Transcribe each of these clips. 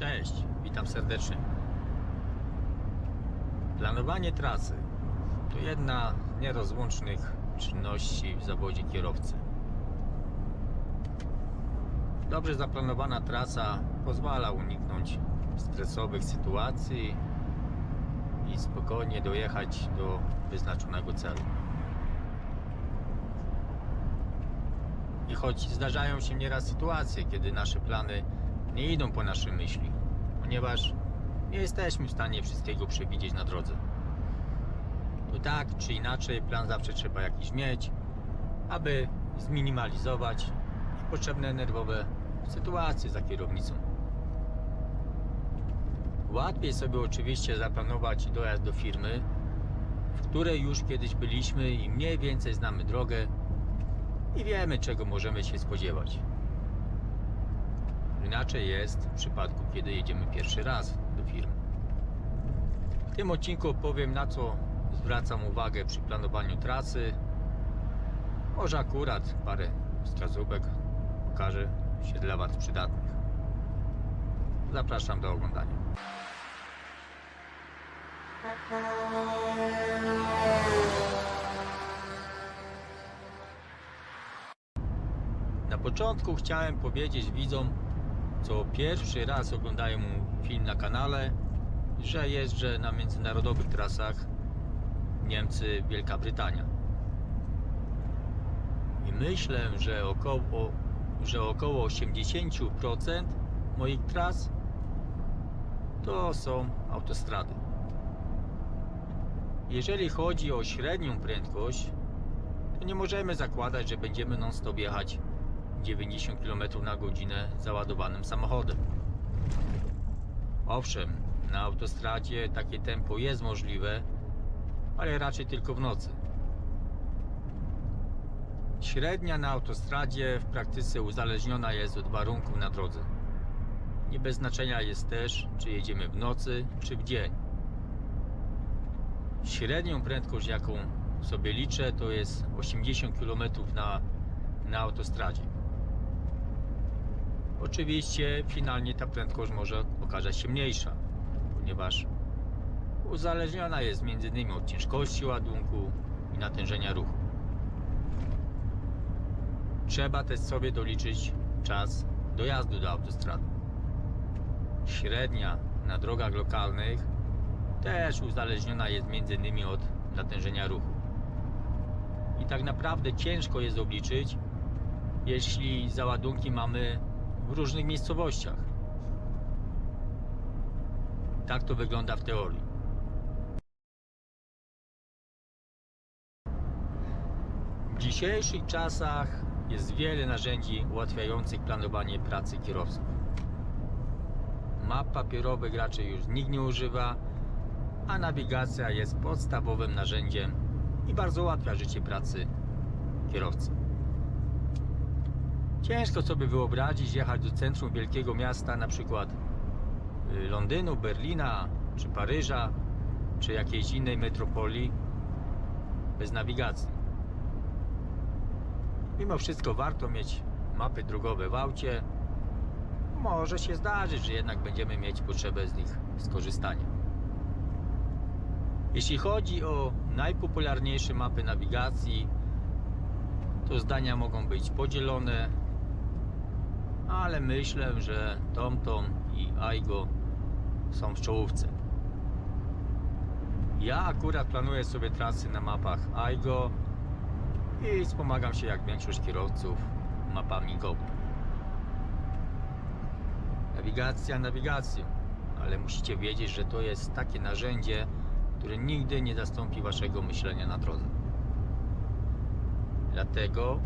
Cześć, witam serdecznie. Planowanie trasy to jedna z nierozłącznych czynności w zawodzie kierowcy. Dobrze zaplanowana trasa pozwala uniknąć stresowych sytuacji i spokojnie dojechać do wyznaczonego celu. I choć zdarzają się nieraz sytuacje, kiedy nasze plany nie idą po naszej myśli, ponieważ nie jesteśmy w stanie wszystkiego przewidzieć na drodze. To tak czy inaczej plan zawsze trzeba jakiś mieć, aby zminimalizować niepotrzebne nerwowe sytuacje za kierownicą. Łatwiej sobie oczywiście zaplanować dojazd do firmy, w której już kiedyś byliśmy i mniej więcej znamy drogę i wiemy czego możemy się spodziewać. Inaczej jest w przypadku, kiedy jedziemy pierwszy raz do firmy. W tym odcinku opowiem na co zwracam uwagę przy planowaniu trasy. Może akurat parę wskazówek okaże się dla Was przydatnych. Zapraszam do oglądania. Na początku chciałem powiedzieć widzom, co pierwszy raz oglądają film na kanale, że jeżdżę na międzynarodowych trasach Niemcy, Wielka Brytania. I myślę, że około, że około 80% moich tras to są autostrady. Jeżeli chodzi o średnią prędkość, to nie możemy zakładać, że będziemy non-stop jechać 90 km na godzinę załadowanym samochodem. Owszem, na autostradzie takie tempo jest możliwe, ale raczej tylko w nocy. Średnia na autostradzie w praktyce uzależniona jest od warunków na drodze. Nie bez znaczenia jest też, czy jedziemy w nocy, czy w dzień. Średnią prędkość, jaką sobie liczę, to jest 80 km na, na autostradzie. Oczywiście finalnie ta prędkość może okazać się mniejsza, ponieważ uzależniona jest m.in. od ciężkości ładunku i natężenia ruchu. Trzeba też sobie doliczyć czas dojazdu do autostrady. Średnia na drogach lokalnych też uzależniona jest m.in. od natężenia ruchu. I tak naprawdę ciężko jest obliczyć, jeśli załadunki mamy w różnych miejscowościach. Tak to wygląda w teorii. W dzisiejszych czasach jest wiele narzędzi ułatwiających planowanie pracy kierowców. Map papierowych raczej już nikt nie używa, a nawigacja jest podstawowym narzędziem i bardzo ułatwia życie pracy kierowcy. Ciężko sobie wyobrazić jechać do centrum wielkiego miasta, na przykład y, Londynu, Berlina, czy Paryża, czy jakiejś innej metropolii bez nawigacji. Mimo wszystko warto mieć mapy drogowe w aucie. Może się zdarzyć, że jednak będziemy mieć potrzebę z nich skorzystania. Jeśli chodzi o najpopularniejsze mapy nawigacji, to zdania mogą być podzielone, ale myślę, że TomTom i Aigo są w czołówce. Ja akurat planuję sobie trasy na mapach Aigo i wspomagam się jak większość kierowców mapami Go. Nawigacja nawigacją, ale musicie wiedzieć, że to jest takie narzędzie, które nigdy nie zastąpi waszego myślenia na drodze. Dlatego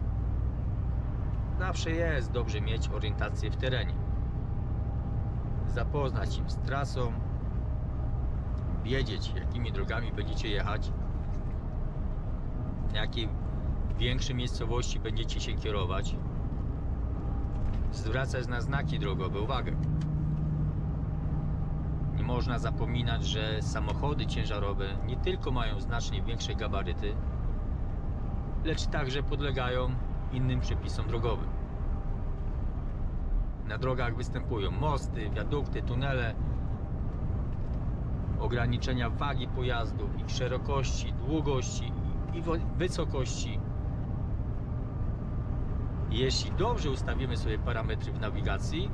zawsze jest dobrze mieć orientację w terenie. Zapoznać się z trasą, wiedzieć jakimi drogami będziecie jechać, jakiej większej miejscowości będziecie się kierować. Zwracać na znaki drogowe uwagę. Nie można zapominać, że samochody ciężarowe nie tylko mają znacznie większe gabaryty, lecz także podlegają innym przepisom drogowym. na drogach występują mosty, wiadukty, tunele, ograniczenia wagi pojazdów, ich szerokości, długości i wysokości. Jeśli dobrze ustawimy sobie parametry w nawigacji,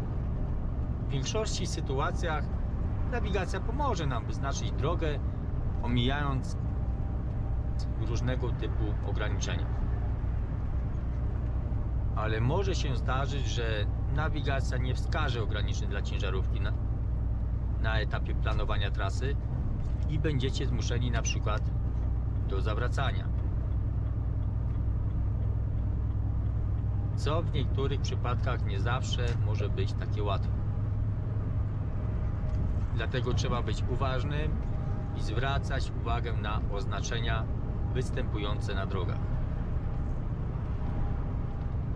w większości sytuacjach nawigacja pomoże nam wyznaczyć drogę, omijając różnego typu ograniczenia. Ale może się zdarzyć, że nawigacja nie wskaże ograniczeń dla ciężarówki na, na etapie planowania trasy i będziecie zmuszeni na przykład do zawracania. Co w niektórych przypadkach nie zawsze może być takie łatwe. Dlatego trzeba być uważnym i zwracać uwagę na oznaczenia występujące na drogach.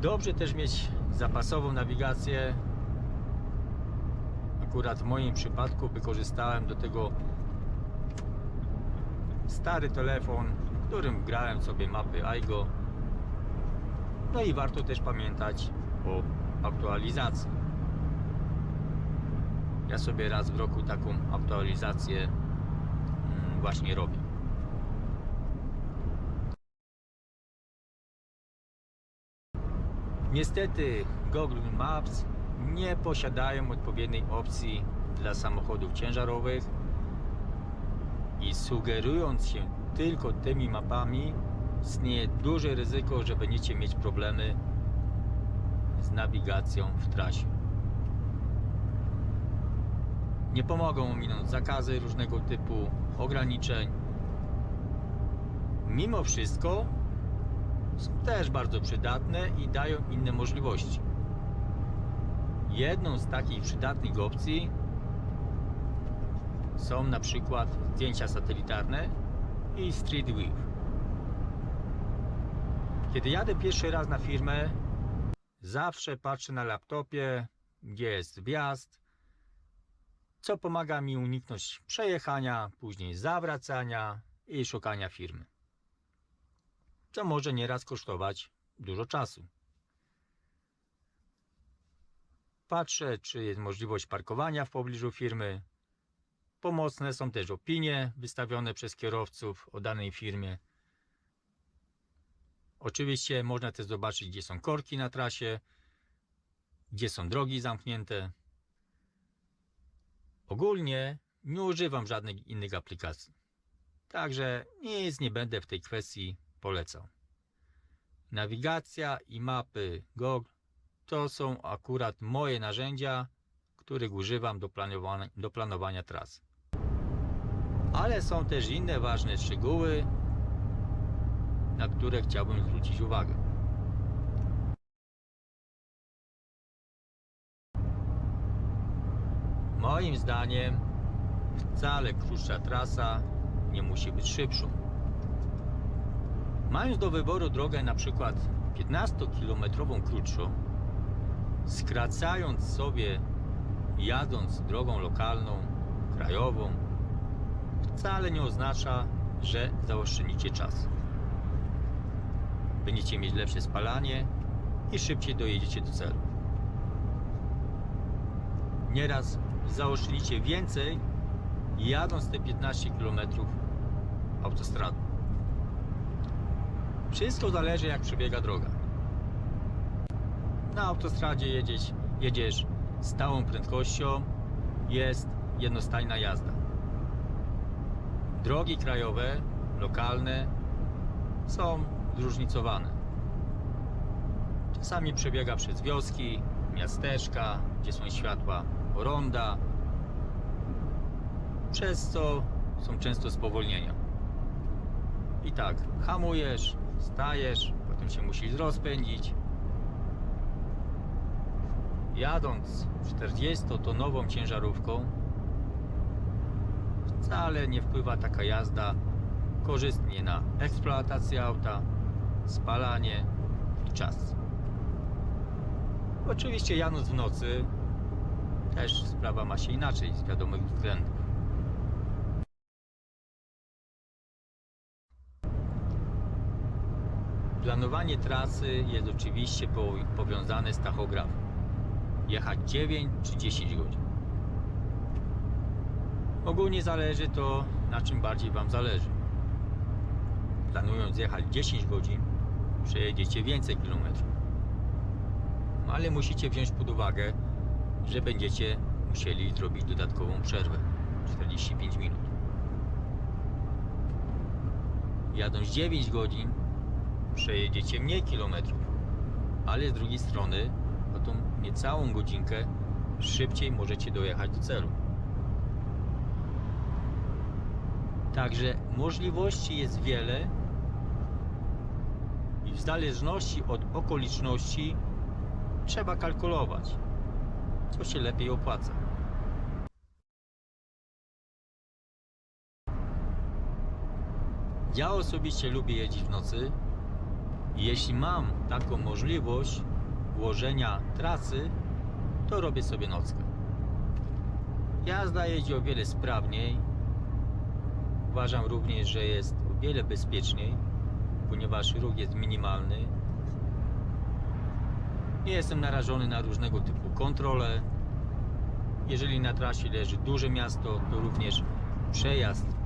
Dobrze też mieć zapasową nawigację. Akurat w moim przypadku wykorzystałem do tego stary telefon, w którym grałem sobie mapy AIGO. No i warto też pamiętać o aktualizacji. Ja sobie raz w roku taką aktualizację mm, właśnie robię. Niestety Google Maps nie posiadają odpowiedniej opcji dla samochodów ciężarowych i sugerując się tylko tymi mapami istnieje duże ryzyko, że będziecie mieć problemy z nawigacją w trasie. Nie pomogą ominąć zakazy różnego typu, ograniczeń. Mimo wszystko są też bardzo przydatne i dają inne możliwości. Jedną z takich przydatnych opcji są na przykład zdjęcia satelitarne i Street View. Kiedy jadę pierwszy raz na firmę, zawsze patrzę na laptopie, gdzie jest wjazd, co pomaga mi uniknąć przejechania, później zawracania i szukania firmy. Co może nieraz kosztować dużo czasu. Patrzę, czy jest możliwość parkowania w pobliżu firmy. Pomocne są też opinie wystawione przez kierowców o danej firmie. Oczywiście można też zobaczyć, gdzie są korki na trasie, gdzie są drogi zamknięte. Ogólnie nie używam żadnych innych aplikacji. Także nic nie będę w tej kwestii polecał. Nawigacja i mapy Google to są akurat moje narzędzia, których używam do planowania, do planowania tras. Ale są też inne ważne szczegóły, na które chciałbym zwrócić uwagę. Moim zdaniem wcale krótsza trasa nie musi być szybszą. Mając do wyboru drogę na przykład 15-kilometrową krótszą, skracając sobie jadąc drogą lokalną, krajową, wcale nie oznacza, że zaoszczędzicie czas. Będziecie mieć lepsze spalanie i szybciej dojedziecie do celu. Nieraz zaoszczędzicie więcej jadąc te 15 km autostradą. Wszystko zależy jak przebiega droga. Na autostradzie jedziesz, jedziesz stałą prędkością, jest jednostajna jazda. Drogi krajowe, lokalne są zróżnicowane. Czasami przebiega przez wioski, miasteczka, gdzie są światła ronda, przez co są często spowolnienia. I tak, hamujesz, stajesz, potem się musisz rozpędzić. Jadąc 40-tonową ciężarówką, wcale nie wpływa taka jazda korzystnie na eksploatację auta, spalanie i czas. Oczywiście jadąc w nocy też sprawa ma się inaczej z wiadomych względów. Planowanie trasy jest oczywiście po- powiązane z tachografem. jechać 9 czy 10 godzin. Ogólnie zależy to, na czym bardziej Wam zależy. Planując jechać 10 godzin, przejedziecie więcej kilometrów. No, Ale musicie wziąć pod uwagę, że będziecie musieli zrobić dodatkową przerwę 45 minut. Jadąc 9 godzin, przejedziecie mniej kilometrów, ale z drugiej strony o tą niecałą godzinkę szybciej możecie dojechać do celu. Także możliwości jest wiele i w zależności od okoliczności trzeba kalkulować, co się lepiej opłaca. Ja osobiście lubię jeździć w nocy jeśli mam taką możliwość ułożenia trasy, to robię sobie nockę. Jazda jeździ o wiele sprawniej. Uważam również, że jest o wiele bezpieczniej, ponieważ ruch jest minimalny. Nie jestem narażony na różnego typu kontrole. Jeżeli na trasie leży duże miasto, to również przejazd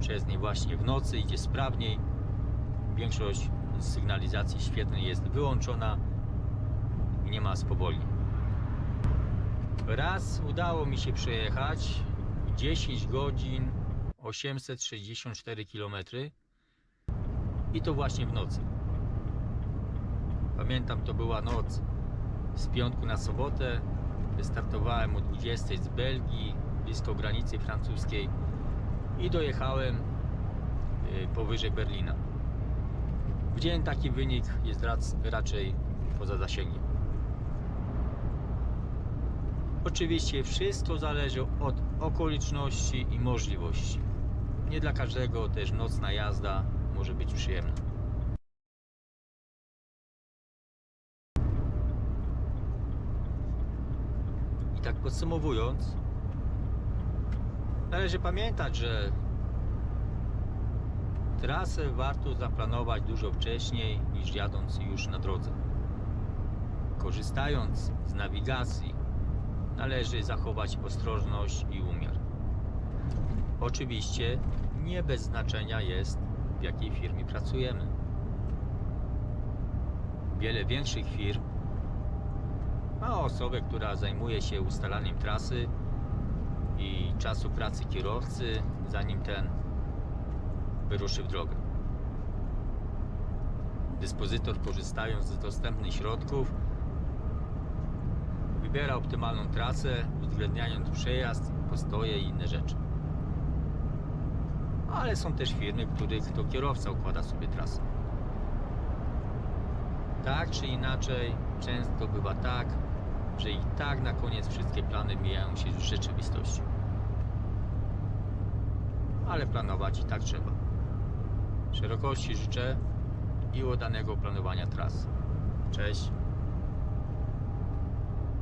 przez nie właśnie w nocy idzie sprawniej. Większość sygnalizacji świetnej jest wyłączona i nie ma spowolnień. Raz udało mi się przejechać 10 godzin 864 km i to właśnie w nocy. Pamiętam, to była noc z piątku na sobotę. Wystartowałem o 20 z Belgii, blisko granicy francuskiej i dojechałem y, powyżej Berlina. W dzień taki wynik jest rac- raczej poza zasięgiem. Oczywiście wszystko zależy od okoliczności i możliwości. Nie dla każdego też nocna jazda może być przyjemna. I tak podsumowując, należy pamiętać, że trasę warto zaplanować dużo wcześniej niż jadąc już na drodze. Korzystając z nawigacji, należy zachować ostrożność i umiar. Oczywiście nie bez znaczenia jest, w jakiej firmie pracujemy. Wiele większych firm ma osobę, która zajmuje się ustalaniem trasy i czasu pracy kierowcy, zanim ten wyruszy w drogę. Dyspozytor, korzystając z dostępnych środków, wybiera optymalną trasę, uwzględniając przejazd, postoje i inne rzeczy. Ale są też firmy, których to kierowca układa sobie trasę. Tak czy inaczej, często bywa tak, że i tak na koniec wszystkie plany mijają się z rzeczywistością. Ale planować i tak trzeba. Szerokości życzę i udanego planowania tras. Cześć.